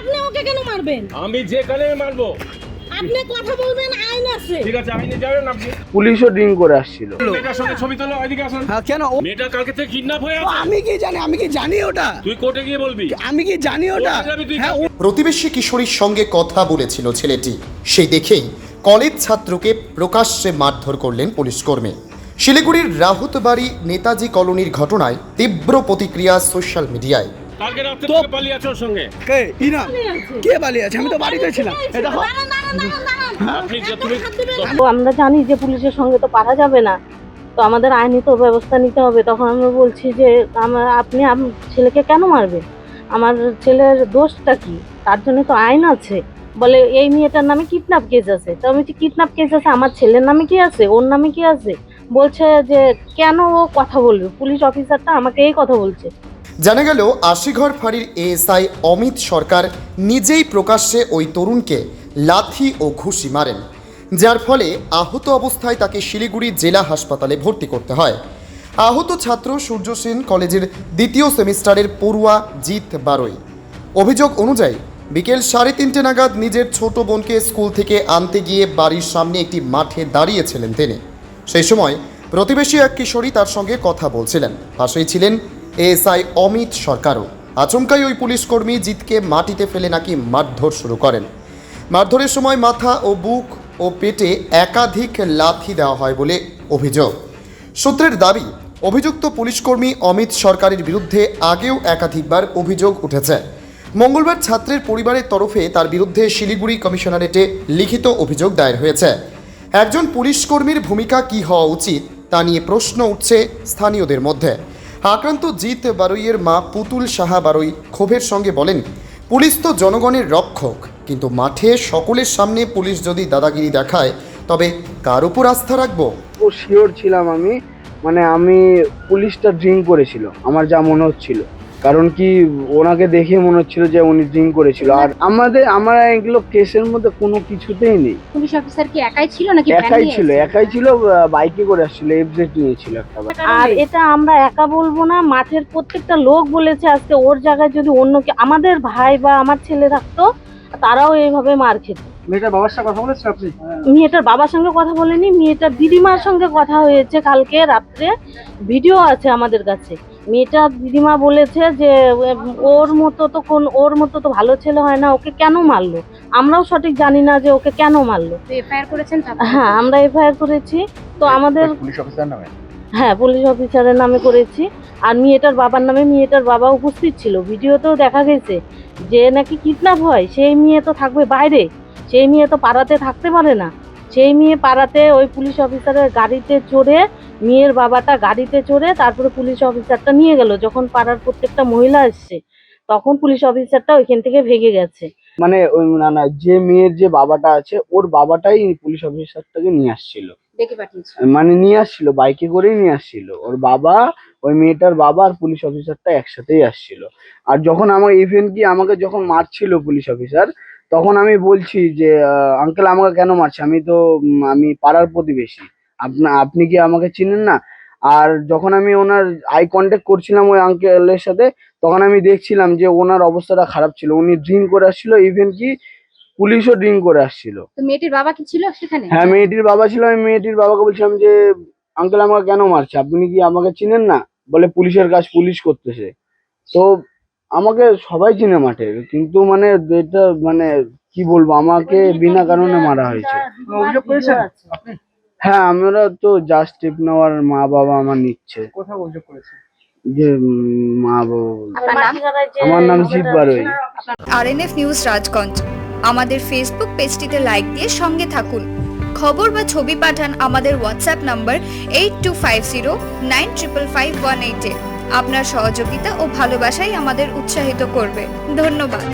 আপনি ওকে কেন মারবেন? আমি যেখানে মারবো। আপনি কথা বলবেন আইন আছে। ঠিক আছে আইনে যাবেন আপনি। পুলিশও ড্রিঙ্ক করে আসছিল। মেয়েটার সঙ্গে ছবি তোলো ওইদিকে আসুন। হ্যাঁ কেন? মেয়েটা কালকে থেকে কিডন্যাপ হয়ে আছে। আমি কি জানি আমি কি জানি ওটা? তুই কোর্টে গিয়ে বলবি। আমি কি জানি ওটা? হ্যাঁ ও- প্রতিবেশী কিশোরীর সঙ্গে কথা বলেছিল ছেলেটি। সেই দেখেই কলেজ ছাত্রকে প্রকাশ্যে মারধর করলেন পুলিশ কর্মী। শিলিগুড়ির রাহুতবাড়ি নেতাজি কলোনির ঘটনায় তীব্র প্রতিক্রিয়া সোশ্যাল মিডিয়ায় কালকে তো- থেকে পালিয়ে আছে ওর সঙ্গে। কে? ইনা কে পালিয়ে আছে? আমি তো বাড়িতে ছিলাম। এ দেখো দাঁড়ান, দাঁড়ান, দাঁড়ান, দাঁড়ান। আপনি যে তুমি হাত দিবেন। না। তো আমরা জানি যে পুলিশের সঙ্গে তো পারা যাবে না। তো আমাদের আইনি তো ব্যবস্থা নিতে হবে। তখন আমি বলছি যে আমার আপনি ছেলেকে কেন মারবেন? আমার ছেলের দোষটা কি? তার জন্য তো আইন আছে। বলে এই মেয়েটার নামে কিডন্যাপ কেস আছে। তো আমি কিডন্যাপ কেস আছে আমার ছেলের নামে কি আছে? ওর নামে কি আছে? বলছে যে কেন ও কথা বলবে? পুলিশ অফিসারটা আমাকে এই কথা বলছে। জানা গেল, আশিঘর ফাঁড়ির এএসআই অমিত সরকার নিজেই প্রকাশ্যে ওই তরুণকে লাথি ও ঘুষি মারেন, যার ফলে আহত অবস্থায় তাকে শিলিগুড়ি জেলা হাসপাতালে ভর্তি করতে হয়। আহত ছাত্র সূর্য সেন কলেজের দ্বিতীয় সেমিস্টারের পড়ুয়া জিৎ বারোই। অভিযোগ অনুযায়ী, বিকেল সাড়ে তিনটে নাগাদ নিজের ছোট বোনকে স্কুল থেকে আনতে গিয়ে বাড়ির সামনে একটি মাঠে দাঁড়িয়েছিলেন তিনি। সেই সময় প্রতিবেশী এক কিশোরী তার সঙ্গে কথা বলছিলেন। পাশেই ছিলেন এএসআই অমিত সরকারও। আচমকাই ওই পুলিশ কর্মী জিতকে মাটিতে ফেলে নাকি মারধর শুরু করেন। মারধরের সময় মাথা ও বুক ও পেটে একাধিক লাথি দেওয়া হয় বলে অভিযোগ। সূত্রের দাবি, অভিযুক্ত পুলিশকর্মী অমিত সরকারের বিরুদ্ধে আগেও একাধিকবার অভিযোগ উঠেছে। মঙ্গলবার ছাত্রের পরিবারের তরফে তার বিরুদ্ধে শিলিগুড়ি কমিশনারেটে লিখিত অভিযোগ দায়ের হয়েছে। একজন পুলিশকর্মীর ভূমিকা কী হওয়া উচিত তা নিয়ে প্রশ্ন উঠছে স্থানীয়দের মধ্যে। আক্রান্ত জিৎ বারুইয়ের মা পুতুল সাহা বারুই ক্ষোভের সঙ্গে বলেন, পুলিশ তো জনগণের রক্ষক, কিন্তু মাঠে সকলের সামনে পুলিশ যদি দাদাগিরি দেখায়, তবে কার উপর আস্থা রাখব? ও শিওর ছিলাম আমি মানে আমি পুলিশটা ড্রিঙ্ক করেছিল, আমার যা মনে হচ্ছিল। কারণ কি ওনাকে দেখে মনে হচ্ছিল যে উনি ড্রিঙ্ক করেছিল। আর আমাদের আমার এগুলো কেসের মধ্যে কোনো কিছুতেই নেই। পুলিশ অফিসার কি একাই ছিল নাকি একাই ছিল একাই ছিল বাইকে করে আসছিল এফজেড নিয়েছিল একটা আর এটা আমরা একা বলব না মাঠের প্রত্যেকটা লোক বলেছে আজকে ওর জায়গায় যদি অন্য কে আমাদের ভাই বা আমার ছেলে থাকতো তারাও এইভাবে মার খেত। মেয়েটার বাবার সাথে কথা বলেছেন আপনি? মেয়েটার বাবার সঙ্গে কথা বলেনি মেয়েটার দিদিমার সঙ্গে কথা হয়েছে কালকে রাত্রে। ভিডিও আছে আমাদের কাছে। মেয়েটার দিদিমা বলেছে যে ওর মতো তো কোন ওর মতো তো ভালো ছেলে হয় না ওকে কেন মারলো? আমরাও সঠিক জানি না যে ওকে কেন মারলো। এফআইআর করেছেন? হ্যাঁ আমরা এফআইআর করেছি। তো আমাদের পুলিশ অফিসার নামে। হ্যাঁ পুলিশ অফিসারের নামে করেছি। আর মেয়েটার বাবার নামে মেয়েটার বাবা উপস্থিত ছিল। ভিডিওতেও দেখা গেছে যে নাকি কিডন্যাপ হয় সেই মেয়ে তো থাকবে বাইরে। সেই মেয়ে তো পাড়াতে থাকতে পারে না। সেই মেয়ে পাড়াতে ওই পুলিশ অফিসারের গাড়িতে চড়ে মেয়ের বাবাটা গাড়িতে চড়ে তারপরে পুলিশ অফিসারটা নিয়ে গেল। যখন পাড়ার প্রত্যেকটা মহিলা এসছে তখন পুলিশ অফিসারটা ওইখান থেকে ভেগে গেছে। মানে ওই না না যে মেয়ের যে বাবাটা আছে ওর বাবাটাই পুলিশ অফিসারটাকে নিয়ে আসছিল। মানে নিয়ে আসছিল বাইকে করেই নিয়ে আসছিল। ওর বাবা ওই মেয়েটার বাবা আর পুলিশ অফিসারটা একসাথেই আসছিল। আর যখন আমার ইভেন কি আমাকে যখন মারছিল পুলিশ অফিসার তখন আমি বলছি যে আঙ্কেল আমাকে কেন মারছে? আমি তো আমি পাড়ার প্রতিবেশী। আপনা আপনি কি আমাকে চিনেন না? আর যখন আমি ওনার আই কন্ট্যাক্ট করছিলাম ওই আঙ্কেলের সাথে তখন আমি দেখছিলাম যে ওনার অবস্থাটা খারাপ ছিল। উনি ড্রিঙ্ক করে আসছিল ইভেন কি পুলিশও ড্রিঙ্ক করে আসছিল। তো মেয়েটির বাবা কি ছিল সেখানে? হ্যাঁ মেয়েটির বাবা ছিল। আমি মেয়েটির বাবাকে বলছিলাম যে আঙ্কেল আমাকে কেন মারছে? আপনি কি আমাকে চিনেন না? বলে পুলিশের কাজ পুলিশ করতেছে। তো আমাকে সবাই চিনে মাঠে কিন্তু মানে এটা মানে কি বলব আমাকে বিনা কারণে মারা হয়েছে। অভিযোগ করেছেন? আপনি? হ্যাঁ আমরা তো জাস্ট স্টেপ নেওয়ার মা বাবা আমার নিচ্ছে। কোথাও অভিযোগ করেছেন? যে মা বাবা আমার নাম জিৎ বারোই। আরএনএফ নিউজ রাজগঞ্জ আমাদের ফেসবুক পেজটিতে লাইক দিয়ে সঙ্গে থাকুন। খবর বা ছবি পাঠান আমাদের WhatsApp number eight two five zero nine triple five one eight এইটে আপনার সহযোগিতা ও ভালোবাসাই আমাদের উৎসাহিত করবে। ধন্যবাদ।